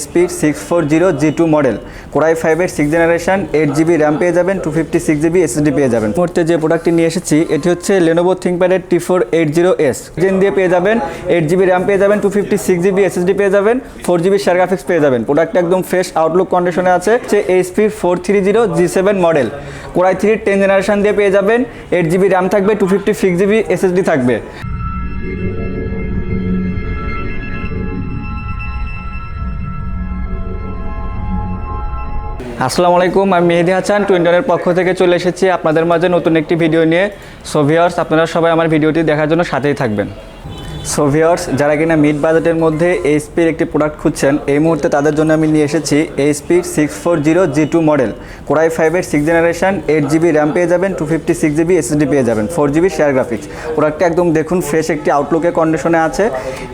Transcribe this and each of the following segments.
Speed six four zero G two model. Core i ফাইভের six generation eight GB RAM পেয়ে যাবেন two fifty six GB SSD পেয়ে যাবেন। মুহূর্তে যে প্রোডাক্টটি নিয়ে এসেছি, এটি হচ্ছে Lenovo থিঙ্কপ্যাডের T four eight zero S gen দিয়ে পেয়ে যাবেন এইট জিবি র্যাম পেয়ে যাবেন two fifty six GB SSD পেয়ে যাবেন ফোর জিবি শেয়ার গ্রাফিক্স পেয়ে যাবেন। প্রোডাক্ট একদম ফ্রেশ আউটলুক কন্ডিশনে আছে, হচ্ছে এইচপির four three zero G seven model core i থ্রির টেন জেনারেশন দিয়ে পেয়ে যাবেন এইট জিবি র্যাম থাকবে two fifty six GB SSD থাকবে। আসসালামু আলাইকুম, আমি মেহেদি হাসান টুইন্টনের পক্ষ থেকে চলে এসেছি আপনাদের মাঝে নতুন একটি ভিডিও নিয়ে। সোভিয়ার্স আপনারা সবাই আমার ভিডিওটি দেখার জন্য সাথেই থাকবেন। সোভিয়ার্স যারা কিনা মিড বাজেটের মধ্যে এইচপির একটি প্রোডাক্ট খুঁজছেন, এই মুহূর্তে তাদের জন্য আমি নিয়ে এসেছি এইচপির six four zero G two model core i ফাইভের six generation eight GB RAM পেয়ে যাবেন two fifty six GB SSD পেয়ে যাবেন ফোর জিবি শেয়ার গ্রাফিক্স প্রোডাক্টটা একদম দেখুন ফ্রেশ একটি আউটলুকের কন্ডিশনে আছে।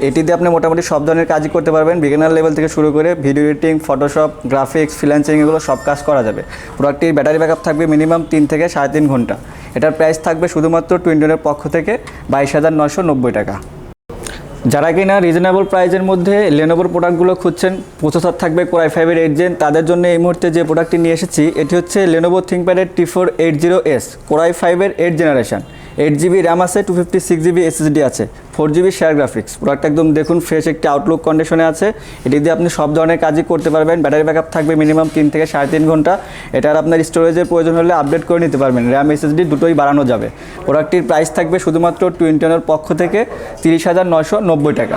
এটি দিয়ে আপনি মোটামুটি সব ধরনের কাজই করতে পারবেন বিগিনার লেভেল থেকে শুরু করে video editing Photoshop graphics freelancing এগুলো সব কাজ করা যাবে। প্রোডাক্টটির ব্যাটারি ব্যাকআপ থাকবে মিনিমাম তিন থেকে সাড়ে তিন ঘণ্টা। এটার প্রাইস থাকবে শুধুমাত্র টুইন্টনের পক্ষ থেকে বাইশ হাজার নশো নব্বই টাকা। যারা কিনা রিজনেবল প্রাইজের মধ্যে লেনোভোর প্রোডাক্টগুলো খুঁজছেন প্রসেসর থাকবে কোরাই ফাইভের এইট জেন তাদের জন্য এই মুহূর্তে যে প্রোডাক্টটি নিয়ে এসেছি, এটি হচ্ছে Lenovo থিঙ্কপ্যাডের T four eight zero S core i ফাইভের eight generation eight GB RAM আছে two fifty six GB SSD আছে four GB share graphics product একদম দেখুন ফ্রেশ একটি আউটলুক কন্ডিশনে আছে। এটি দিয়ে আপনি সব ধরনের কাজই করতে পারবেন। ব্যাটারি ব্যাকআপ থাকবে মিনিমাম তিন থেকে সাড়ে তিন ঘণ্টা। এটার আপনার স্টোরেজের প্রয়োজন হলে আপডেট করে নিতে পারবেন। র্যাম এসএসডি দুটোই বাড়ানো যাবে। প্রোডাক্টটির প্রাইস থাকবে শুধুমাত্র টুইন্টনের পক্ষ থেকে তিরিশ হাজার নশো নব্বই টাকা।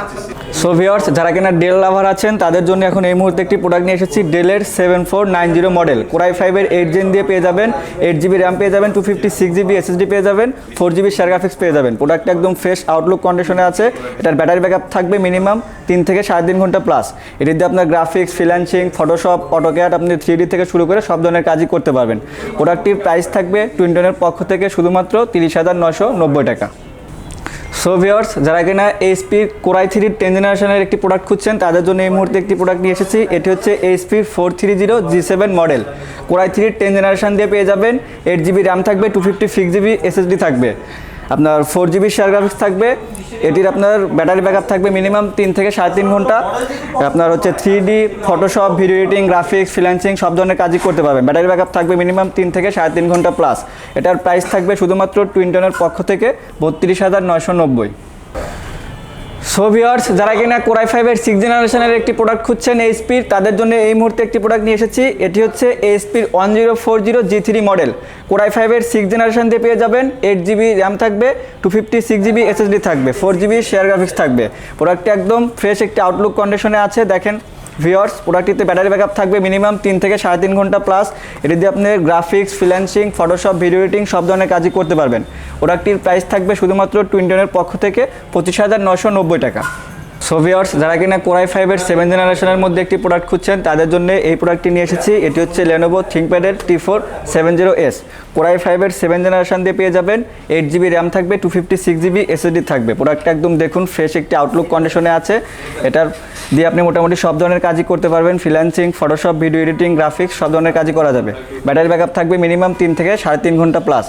সো ভিওর্স যারা কিনা ডেল লাভার আছেন, তাদের জন্য এখন এই মুহূর্তে একটি প্রোডাক্ট নিয়ে এসেছি ডেলের seven four nine zero model core i ফাইভের এইট জেন দিয়ে পেয়ে যাবেন এইট জিবি র্যাম পেয়ে যাবেন two fifty six GB SSD পেয়ে যাবেন ফোর জিবি শেয়ার গ্রাফিক্স পেয়ে যাবেন। প্রোডাক্ট একদম ফ্রেশ আউটলুক কন্ডিশনে আছে, এটার ব্যাটারি ব্যাকআপ থাকবে মিনিমাম তিন থেকে সাড়ে তিন ঘণ্টা প্লাস এটি দিয়ে আপনার গ্রাফিক্স ফ্রিল্যান্সিং ফটোশপ অটোক্যাট আপনি থ্রি ডি থেকে শুরু করে সব ধরনের কাজই করতে পারবেন। প্রোডাক্টটির প্রাইস থাকবে টুইন্টনের পক্ষ থেকে শুধুমাত্র তিরিশ হাজার নশো নব্বই টাকা। সো ভিওর্স যারা কিনা এইচপি কোরাই থ্রি টেন জেনারেশনের একটি প্রোডাক্ট খুঁজছেন, তাদের জন্য এই মুহূর্তে একটি প্রোডাক্ট নিয়ে এসেছি। এটি হচ্ছে HP four three zero G seven model core i three ten generation দিয়ে পেয়ে যাবেন। এইট জিবি র্যাম থাকবে two fifty six GB SSD থাকবে। আপনার ফোর জিবি শেয়ার গ্রাফিক্স থাকবে, এটির আপনার ব্যাটারি ব্যাকআপ থাকবে মিনিমাম তিন থেকে সাড়ে তিন ঘণ্টা। আপনার হচ্ছে three D Photoshop video editing graphics freelancing সব ধরনের কাজই করতে পারবেন। ব্যাটারি ব্যাকআপ থাকবে মিনিমাম তিন থেকে সাড়ে তিন ঘণ্টা প্লাস এটার প্রাইস থাকবে শুধুমাত্র টুইন্টনের পক্ষ থেকে বত্রিশ হাজার নয়শো নব্বই। সো ভিওয়ার্স যারা কিনা কোরাই ফাইভের সিক্স জেনারেশনের একটি প্রোডাক্ট খুঁজছেন এইচপির তাদের জন্য এই মুহূর্তে একটি প্রোডাক্ট নিয়ে এসেছি। এটি হচ্ছে এইচপির one zero four zero G three model core i ফাইভের সিক্স জেনারেশন দিয়ে পেয়ে যাবেন। এইট জিবি র্যাম থাকবে two fifty six GB SSD থাকবে ফোর জিবি শেয়ার গ্রাফিক্স থাকবে। প্রোডাক্টটি একদম ফ্রেশ একটি আউটলুক কন্ডিশনে আছে। দেখেন ভিওর্স প্রোডাক্টটিতে ব্যাটারি ব্যাকআপ থাকবে মিনিমাম তিন থেকে সাড়ে তিন ঘণ্টা প্লাস এটি দিয়ে আপনি graphics freelancing Photoshop video editing সব ধরনের কাজই করতে পারবেন। প্রোডাক্টটির প্রাইস থাকবে শুধুমাত্র টুইন্টনের পক্ষ থেকে পঁচিশ হাজার নশো নব্বই টাকা। সো ভিওর্স যারা কিনা কোরাই ফাইভের সেভেন জেনারেশনের মধ্যে একটি প্রোডাক্ট খুঁজছেন, তাদের জন্য এই প্রোডাক্টটি নিয়ে এসেছি। এটি হচ্ছে Lenovo থিঙ্কপ্যাডের T four seven zero S core i ফাইভের সেভেন জেনারেশন দিয়ে পেয়ে যাবেন। এইট জিবি র্যাম থাকবে two fifty six GB SSD থাকবে। প্রোডাক্টটা একদম দেখুন ফ্রেশ একটি আউটলুক কন্ডিশনে আছে। এটার দিয়ে আপনি মোটামুটি সব ধরনের কাজই করতে পারবেন। Freelancing Photoshop video editing graphics সব ধরনের কাজই করা যাবে। ব্যাটারি ব্যাকআপ থাকবে মিনিমাম তিন থেকে সাড়ে তিন ঘণ্টা প্লাস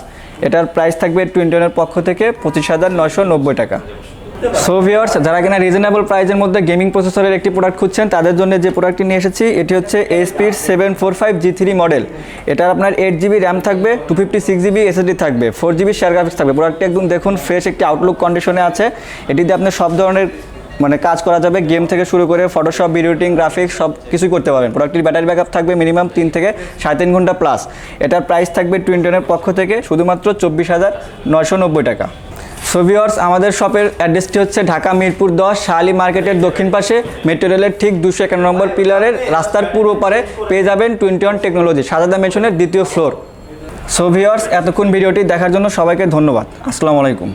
এটার প্রাইস থাকবে টুইন্টনের পক্ষ থেকে পঁচিশ হাজার নয়শো নব্বই টাকা। সো ভিওর্স যারা কিনা রিজনেবল প্রাইজের মধ্যে গেমিং প্রসেসরের একটি প্রোডাক্ট খুঁজছেন, তাদের জন্য যে প্রোডাক্টটি নিয়ে এসেছি, এটি হচ্ছে এসপির seven four five G three model এটার আপনার এইট জিবি র্যাম থাকবে two fifty six GB SSD থাকবে ফোর জিবি শেয়ার গ্রাফিক্স থাকবে। প্রোডাক্টটি একদম দেখুন ফ্রেশ একটি আউটলুক কন্ডিশনে আছে। এটি দিয়ে আপনি সব ধরনের মানে কাজ করা যাবে গেম থেকে শুরু করে ফটোশপ ভিডিও এডিটিং গ্রাফিক্স সব কিছুই করতে পারবেন। প্রোডাক্টটির ব্যাটারি ব্যাকআপ থাকবে মিনিমাম তিন থেকে সাড়ে তিন ঘণ্টা প্লাস এটার প্রাইস থাকবে টুইন্টনের পক্ষ থেকে শুধুমাত্র চব্বিশ হাজার নয়শো নব্বই টাকা। সো ভিওর্স আমাদের শপের অ্যাড্রেসটি হচ্ছে ঢাকা মিরপুর দশ শাহালি মার্কেটের দক্ষিণ পাশে মেট্রো রেলের ঠিক দুশো একান্ন নম্বর পিলারের রাস্তার পূর্ব পারে পেয়ে যাবেন টোয়েন্টি ওয়ান টেকনোলজি সাজাদা মেশনের দ্বিতীয় ফ্লোর সো ভিওর্স এতক্ষণ ভিডিওটি দেখার জন্য সবাইকে ধন্যবাদ। আসসালামু আলাইকুম।